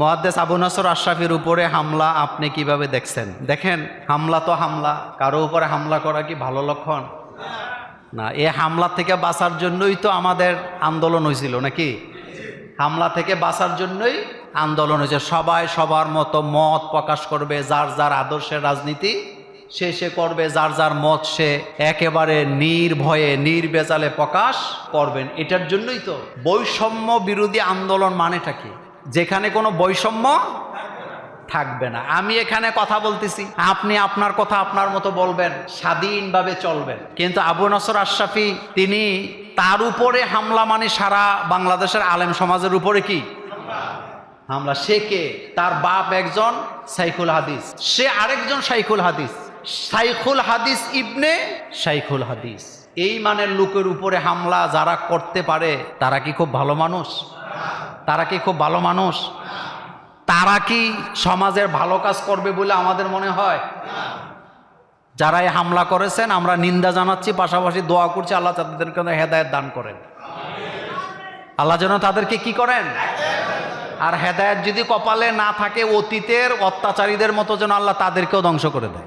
মহাদ্দেস আবু নাসর আশরাফির উপরে হামলা আপনি কীভাবে দেখছেন? দেখেন, হামলা তো হামলা। কারও উপরে হামলা করা কি ভালো লক্ষণ? না, এ হামলা থেকে বাঁচার জন্যই তো আমাদের আন্দোলন হয়েছিল নাকি? হামলা থেকে বাঁচার জন্যই আন্দোলন হয়েছে। সবাই সবার মতো মত প্রকাশ করবে, যার যার আদর্শের রাজনীতি সে সে করবে, যার যার মত সে একেবারে নির্ভয়ে, নির্বেজালে প্রকাশ করবেন। এটার জন্যই তো বৈষম্য বিরোধী আন্দোলন মানেটা কি? যেখানে কোনো বৈষম্য থাকবে না। আমি এখানে কথা বলতেছি, আপনি আপনার কথা আপনার মতো বলবেন, স্বাধীনভাবে চলবেন। কিন্তু আবু নসর আশরাফি, তিনি তার উপরে হামলা মানে সারা বাংলাদেশের আলেম সমাজের উপরে কি? হামলা। সে কে? তার বাপ একজন সাইকুল হাদিস। সে আরেকজন সাইকুল হাদিস। সাইকুল হাদিস ইবনে সাইকুল হাদিস। এই মানের লোকের উপরে হামলা যারা করতে পারে, তারা কি খুব ভালো মানুষ? তারা কি খুব ভালো মানুষ? তারা কি সমাজের ভালো কাজ করবে বলে আমাদের মনে হয়? যারা এই হামলা করেছেন, আমরা নিন্দা জানাচ্ছি, পাশাপাশি দোয়া করছি, আল্লাহ তাদেরকে হেদায়ত দান করেন। আল্লাহ যেন তাদেরকে কি করেন? আর হেদায়ত যদি কপালে না থাকে, অতীতের অত্যাচারীদের মতো যেন আল্লাহ তাদেরকেও ধ্বংস করে দেয়।